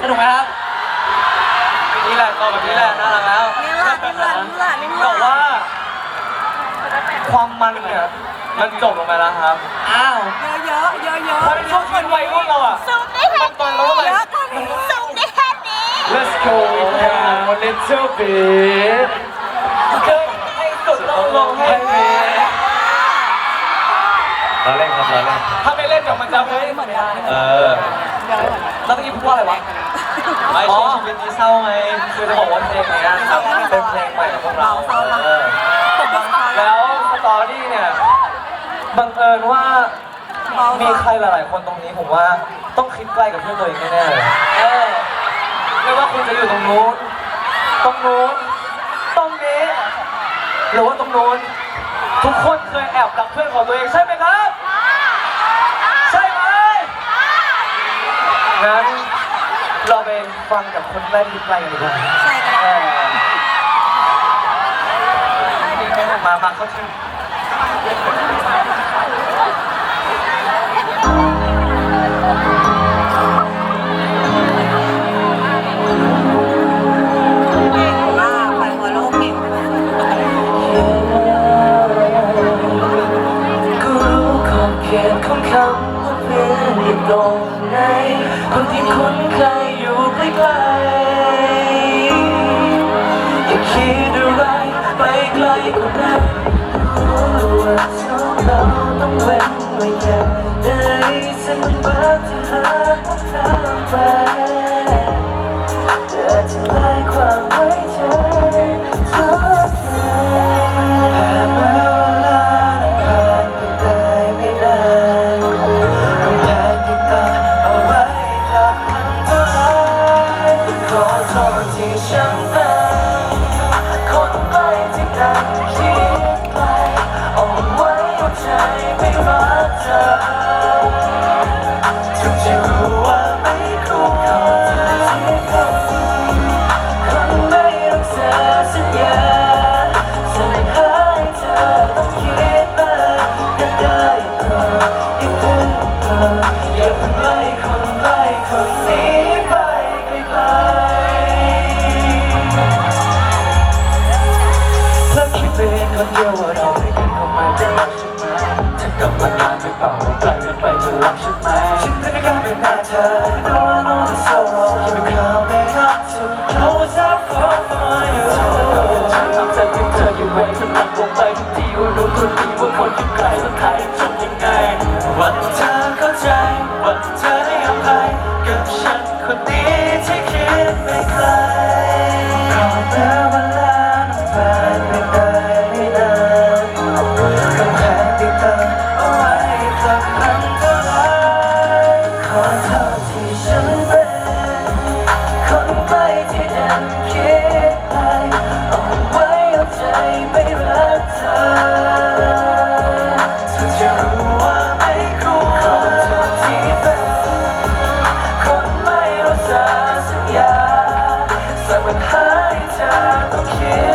สนุกไหมครับนี่แหละตอบแบบนี้แหละน่ารักแล้วนี่ล่ะนี่ล่ะนี่ล่ะนี่แต่ล่ะว่า ความมันเนี่ยมันจบลงไปแล้วครับ อ้าวเยอะเยอะเยอะเพราะในช่วงชีวิตวัยรุ่นเราอะซูมได้แค่ตอนเราอะเยอะกว่านี้ซูมได้แค่นี้ Let's go down a little bit เกินให้สุดลงลงให้เมเราเล่นครับเราเล่นถ้าไม่เล่นเดี๋ยวมันจะไม่เหมือนกัน เออ แล้วเมื่อกี้พูดว่าอะไรวะไม่ช่วงชีวิตนี้ เศร้าไงคือจะบอกว่าเพลงเนี้ยเป็นเพลงใหม่ของพวกเราเออผมบังคับแล้วสตอรี่เนี่ยบังเอิญว่ามีใครหลาย ๆ คนตรงนี้ผมว่าต้องคิดใกล้กับเพื่อนตัวเองแน่ๆเลยเออไม่ว่าคุณจะอยู่ตรงนู้นตรงนู้นตรงนี้หรือว่าตรงนู้นทุกคนเคยแอบรักเพื่อนของตัวเองใช่ไหมครับ ใช่ไหมงั้นเราไป ฟังกับคนใกล้ที่ใกล้กันดีกว่าใช่กันเออมา มาเข้าชื่อเก่งมากไปหัวโลกเก่งก็รู้ขอบเขตของคำว่าเพื่อนอยู่ตรงไหนคนที่คุ้นเคย อยู่ใกล้ๆอย่าคิดอะไรไปไกลกว่านั้น กลับมานานไม่เปล่าไกลกันไปจะรักฉันไหมฉันไม่กล้า เป็นหน้าเธอ I don't care.